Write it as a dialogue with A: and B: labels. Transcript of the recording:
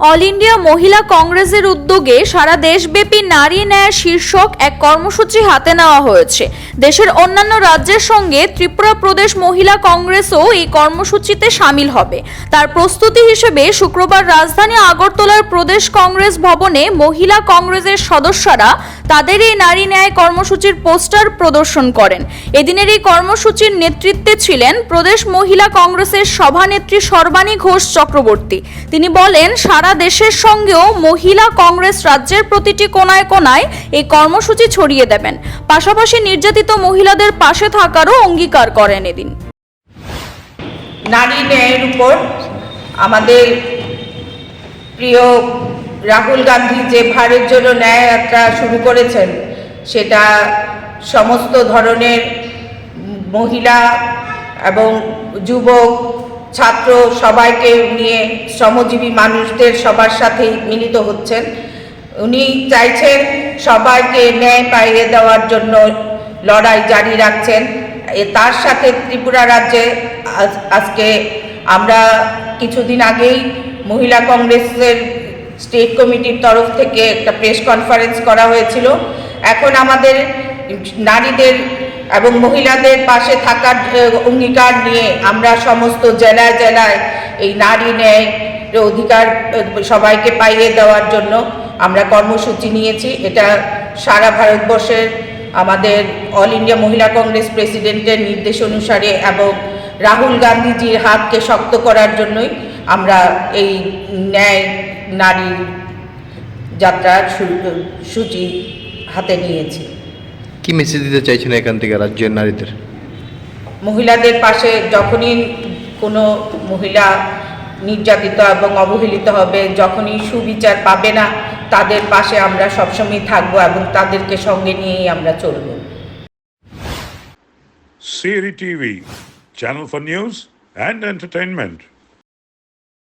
A: All India মহিলা কংগ্রেসের উদ্যোগে সারা দেশব্যাপী নারী ন্যায় শীর্ষক এক কর্মসূচি হাতে নেওয়া হয়েছে। দেশের অন্যান্য রাজ্যের সঙ্গে ত্রিপুরা প্রদেশ মহিলা কংগ্রেসও এই কর্মসূচিতে সামিল হবে। তার প্রস্তুতি হিসেবে শুক্রবার রাজধানী আগরতলার প্রদেশ কংগ্রেস ভবনে মহিলা কংগ্রেসের সদস্যরা তাদের এই নারী ন্যায় কর্মসূচির পোস্টার প্রদর্শন করেন। এদিনের এই কর্মসূচির নেতৃত্বে ছিলেন প্রদেশ মহিলা কংগ্রেসের সভানেত্রী সর্বাণী ঘোষ চক্রবর্তী। তিনি বলেন, সারা দেশের সঙ্গেও মহিলা কংগ্রেস রাজ্যের প্রতিটি কোনায় কোনায় এই কর্মসূচি ছড়িয়ে দেবেন। পাশাপাশি নির্যাতিত মহিলাদের পাশে থাকারও অঙ্গীকার করেন এদিন।
B: নারী ন্যায়ের উপর আমাদের প্রিয় রাহুল গান্ধী যে ভারের জন্য ন্যায় যাত্রা শুরু করেছেন, সেটা সমস্ত ধরনের মহিলা এবং যুবক, ছাত্র সবাইকে নিয়ে শ্রমজীবী মানুষদের সবার সাথেই মিলিত হচ্ছেন। উনি চাইছেন সবাইকে ন্যায় পাইয়ে দেওয়ার জন্য লড়াই জারি রাখছেন। তার সাথে ত্রিপুরা রাজ্যে আজ- আজকে আমরা কিছুদিন আগেই মহিলা কংগ্রেসের স্টেট কমিটির তরফ থেকে একটা প্রেস কনফারেন্স করা হয়েছিল। এখন আমাদের নারীদের এবং মহিলাদের পাশে থাকার অঙ্গীকার নিয়ে আমরা সমস্ত জেলায় জেলায় এই নারী ন্যায় অধিকার সবাইকে পাইয়ে দেওয়ার জন্য আমরা কর্মসূচি নিয়েছি। এটা সারা ভারতবর্ষের আমাদের অল ইন্ডিয়া মহিলা কংগ্রেস প্রেসিডেন্টের নির্দেশ অনুসারে এবং রাহুল গান্ধীজির হাতকে শক্ত করার জন্যই আমরা এই ন্যায় নারী যাত্রা সু- সূচি হাতে নিয়েছি।
C: কি মেসেজ দিতে চাইছেন এখান থেকে রাজ্যের নারীদের?
B: মহিলাদের পাশে যখনই কোনো মহিলা নির্যাতিত এবং অবহেলিত হবে যখনই সুবিচার পাবে না তাদের পাশে আমরা সবসময় থাকব এবং তাদেরকে সঙ্গে নিয়েই আমরা চলবো।
D: Siri TV, channel for news and entertainment.